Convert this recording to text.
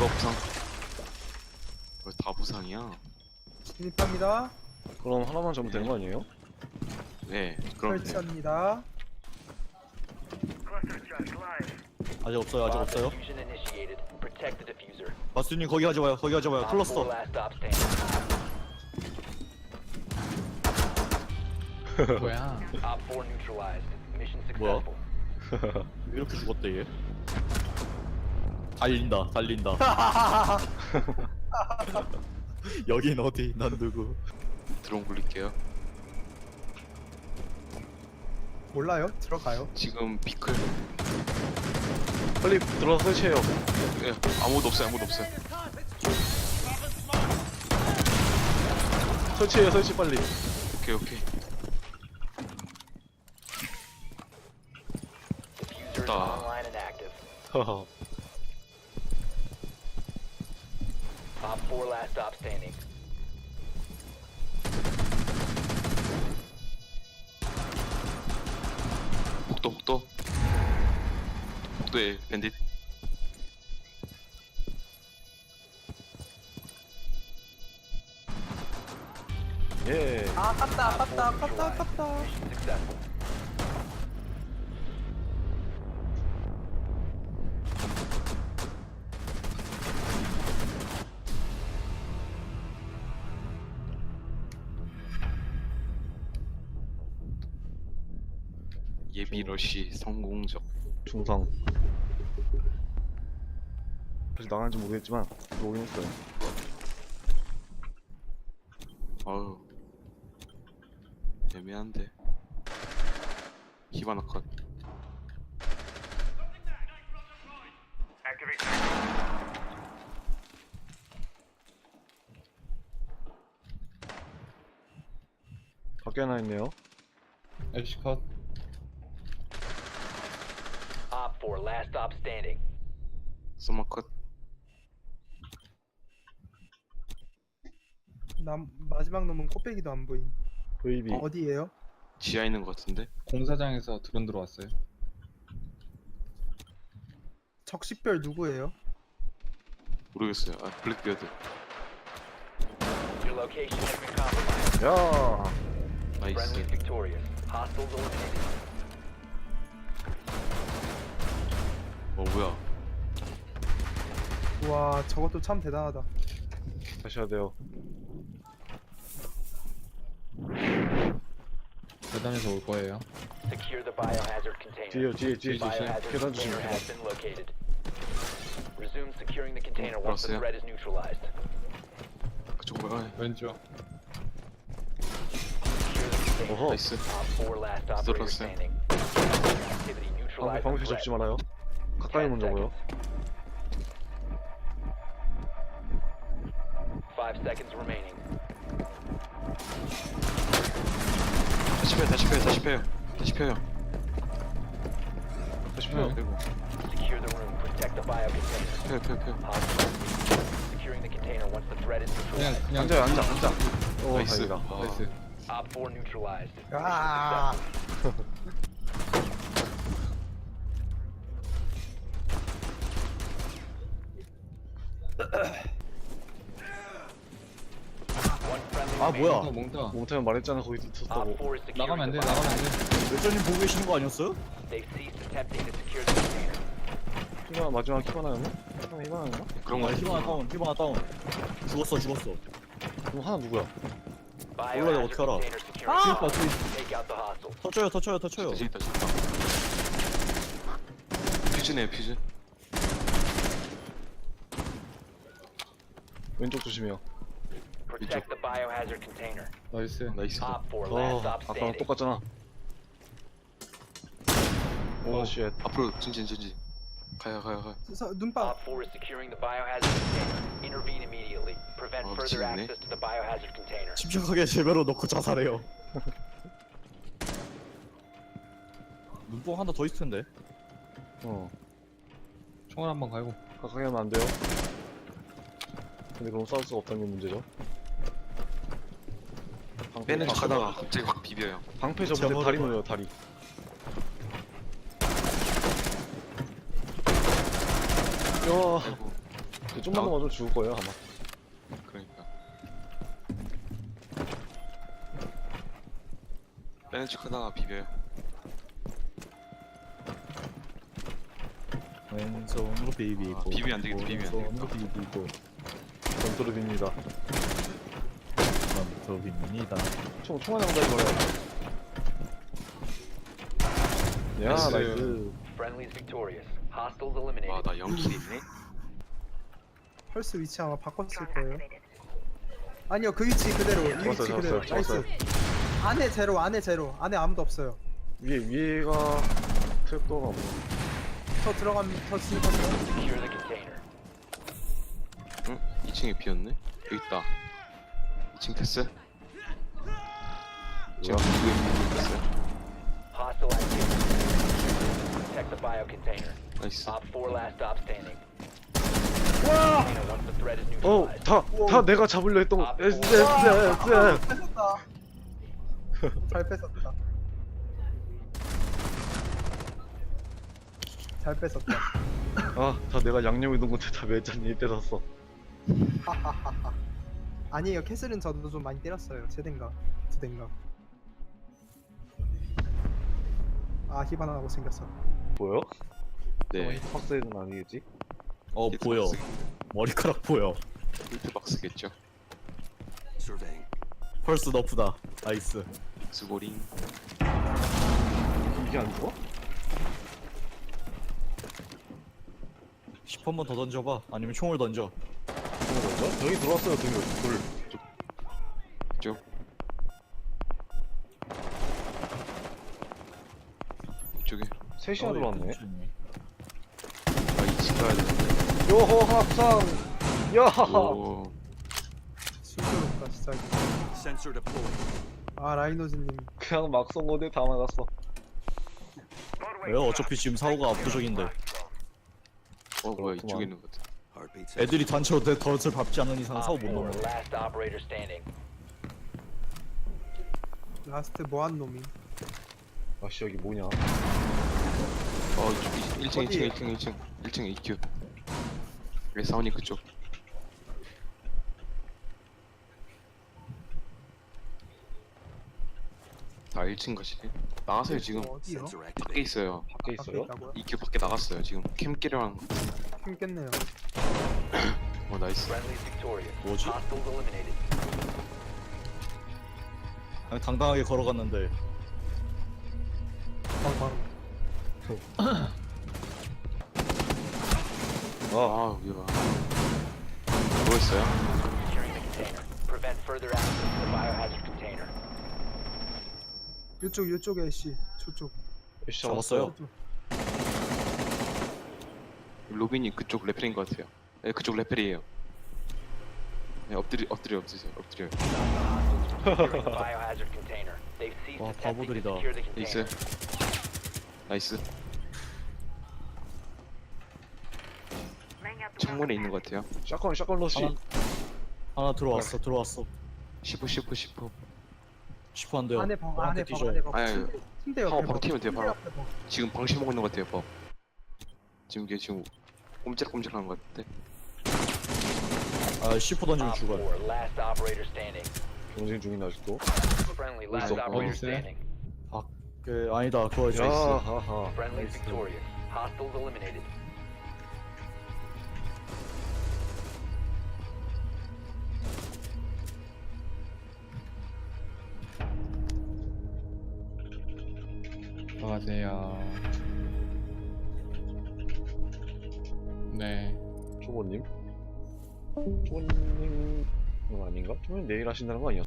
이거 부상. 왜다 부상이야? 진입합니다. 그럼 하나만 잡으면 되는 거 아니에요? 네, 그럼 돼. 설치합니다. 아직 없어요 아직 없어요. 바스님 거기 가지 마요 거기 가지 마요 클러스터 4 last stop standing. 뭐야? Op 4 neutralized. Mission 뭐야? 이렇게 죽었대 얘 달린다 달린다 여긴 어디 난 누구 드론 굴릴게요. 몰라요? 들어가요. 지금 피클. 빨리 들어가서 설치해요. 예, 아무도 없어요, 아무도 없어요. 설치해요, 설치 빨리. 오케이, 오케이. Online and active. 하하. Op 4 last stop standing. 복도, 복도. 복도에 밴딧. 예. 아, 아깝다, 아깝다, 아깝다, 아깝다. Mission successful. 예비 러시 성공적. 중상. 다시 나가는지 모르겠지만 들어오긴 했어요. 아유. 애매한데. 히바나 컷. 밖에 하나 있네요. 엘시 컷. Op 4 last stop standing. 서머 컷. 남 마지막 놈은 코빼기도 안 보임. 베이비. 어디에요? 지하에 있는 것 같은데? 공사장에서 드론 들어왔어요. 적식별 누구예요? 모르겠어요. 아, 블랙비어드. Your location has been compromised. 야. 나이스. Friendly victorious. Hostiles eliminated. 와, 저것도 참 대단하다. 다시 해야 돼요. 계단에서 올 거예요. Secure the biohazard container. 뒤에요, 뒤에, 뒤에, 뒤에. Biohazard 계단 조심, container 계단. has been located. Resume securing the container once the 알았어요. threat is neutralized. 그쪽 뭐야. 왼쪽. Secure the container. 어허. 나이스. Op 4 last operator 들어갔어요. standing. Activity 방패, neutralized. 방패 the 잡지. 말아요. 가까이 먼저 보여. 5 seconds remaining. 다시 펴요, 다시 펴요, 다시 펴요. 다시 펴요. 다시 펴요. 네. 빼고. Secure the room. Protect the biocontainer. 펴요, 펴요, 펴요. Hostiles. Securing the container once the threat is 그냥 neutralized. 그냥 앉아요, 앉아, 앉아. 오, 나이스. 다행이다. 아, 나이스. Op 4 neutralized. 아, One friendly 아 remaining. 뭐야 몽타 몽타. 몽타면 말했잖아, 거기 Op 있었다고. 4 is securing 나가면 안 돼. the 나가면 안 biohazard. 돼. 웨전님 보고 계시는 거 아니었어요? They've ceased attempting to secure the container. 키바나 마지막 키바나였나? 키바나 히바나였나? 그런 거아 같아. 히바나 다운 히바나 다운 죽었어 죽었어 그럼 하나 누구야? Biohazard 어떻게 알아? container 뒤에 Take out the hostile. 터쳐요 터쳐요 터쳐요 저기 있다, 있다. 퓨즈네요, 퓨즈. 왼쪽 조심해요. Protect the biohazard container. 나이스. 나이스. Op 4 어, last stop 아까랑 standing. 똑같잖아. 오, 쉣. 앞으로 전진, 전진. 가요, 가요, 가요. 서, 눈빵. Op 4 is securing the biohazard container. Intervene immediately. Prevent 어, further 미치겠네. access to the biohazard container. 침착하게 제배로 넣고 자살해요 눈뽕 하나 더 있을 텐데 어, 총알 한번 갈고. 가까이 하면 안 돼요. 근데 그럼 싸울 수가 없다는 게 문제죠. 빼는 척 하다가 갑자기 확 비벼요. 방패 제목을 다리 봐. 놓여요, 다리. 야, 아이고. 저 좀만 더 맞으면 죽을 거예요 아마 그러니까. 빼는 척 하다가 비벼요. 왼손으로 비비고 아, 비비면 안 되겠다, 비비면 안 오른손으로 비비고 전투르비입니다 전투비입니다 총, 총알 나온다 이거야 야 나이스. 나이스 Friendly's victorious. Hostiles eliminated. 와, 나 0킬 있네? 펄스 위치 아마 바꿨을 거예요. 아니요 그 위치 그대로 이 위치 잡았어요, 그대로. 잡았어요, 나이스. 안에 제로 안에 제로 안에 아무도 없어요. 위에 위에가 트랩도어가 없네 더 들어가면 더 진입하세요. Secure the container. 응? 2층에 비었네? 여기 있다. 2층 패스? 제가 누구의 비밀 있어요? Hostile activity. Protect the bio container. 나이스. Op 4 last stop standing. Container once the threat is neutralized. 어다 다 내가 잡으려 했던 거 아, 에스 뭐. 에스 에스 뺏었다. 잘 뺏었다. 잘 뺏었다. 아 다 내가 양념이 넣은 건데 다 매장이 때렸어 하하하하. 아니에요 캐슬은 저도 좀 많이 때렸어요. 세 대인가 두 대인가. 아 히바나하고 생겼어. 보여? 네. 박스는 아니겠지? 어 보여 머리카락 보여 히트 박스겠죠. 펄스 너프다 나이스 스고링. 이게 안 죽어? 10번 더 던져봐 아니면 총을 던져 거죠? 여기 들어왔어요 돌 돌. 쭉. 이쪽에. 셋이나 어, 들어왔네 아, 2층 가야 되는데. 요호 합상 야하하 오. 순조롭다 진짜. 아 라이노즈님 그냥 막쏜 건데 다 맞았어 왜 어차피 지금 사고가 압도적인데 어, 뭐야, 이쪽에 그렇구만. 있는 것 같아. 애들이 단체로 내 덫을 밟지 않는 이상 사고 Op 못 4 넘어 last operator standing. 라스트 뭐한 놈이. 아씨 여기 뭐냐 어, 이쪽, 1층, 어디에? 1층, 1층, 1층. 1층 EQ. 왜 사원이 그쪽. 아, 1층 가시네. 나가세요, 지금. 어디요? 밖에 있어요. 밖에 있어요? 있다고요? EQ 밖에 나갔어요, 지금. 캠 깨려는 거. 힘겠네요. 어, 나이스. Friendly's victorious. 뭐지? Hostiles eliminated. 그냥 당당하게 걸어갔는데 방방. 아 아, 위험하 뭐 했어요? Securing the container. Prevent further access to the biohazard container. 요쪽 요쪽에 씨 저쪽. 애쉬 잡았어요? 저쪽. 로빈이 그쪽 레펠인 것 같아요. 네, 그쪽 레펠이에요. 네, 엎드리, 엎드려, 엎드려, 엎드려. Securing the biohazard container. They've ceased 와, attempting to 바보들이다. secure the 나이스. container. 나이스. 창문에 있는 것 같아요. 샷건 샷건 러시 하나, 하나 들어왔어 들어왔어 15, 15, 15. 10호 안 돼요 안에 방 안에 방 뒤져. 안에 방. 아니, 침대- 침대 옆에 파워 방. 바로 튀면 돼요, 침대 바로. 옆에 방. 지금 방심 먹고 있는 것 같아요, 법. 지금 이게 지금 꼼짝꼼짝한 것 같은데. 아 10호 던지면 Op 죽어요 4 last operator standing. 경쟁 중인 아직도 Friendly 어디 last 있어? operator 있어요? standing. 그 아니다 그거 있어 야하하 Friendly Nice. victorious. Hostiles eliminated. 가세요. 네. 초보님 초보님 은 아닌가? 초보님 내일 하신다는 거 아니었어?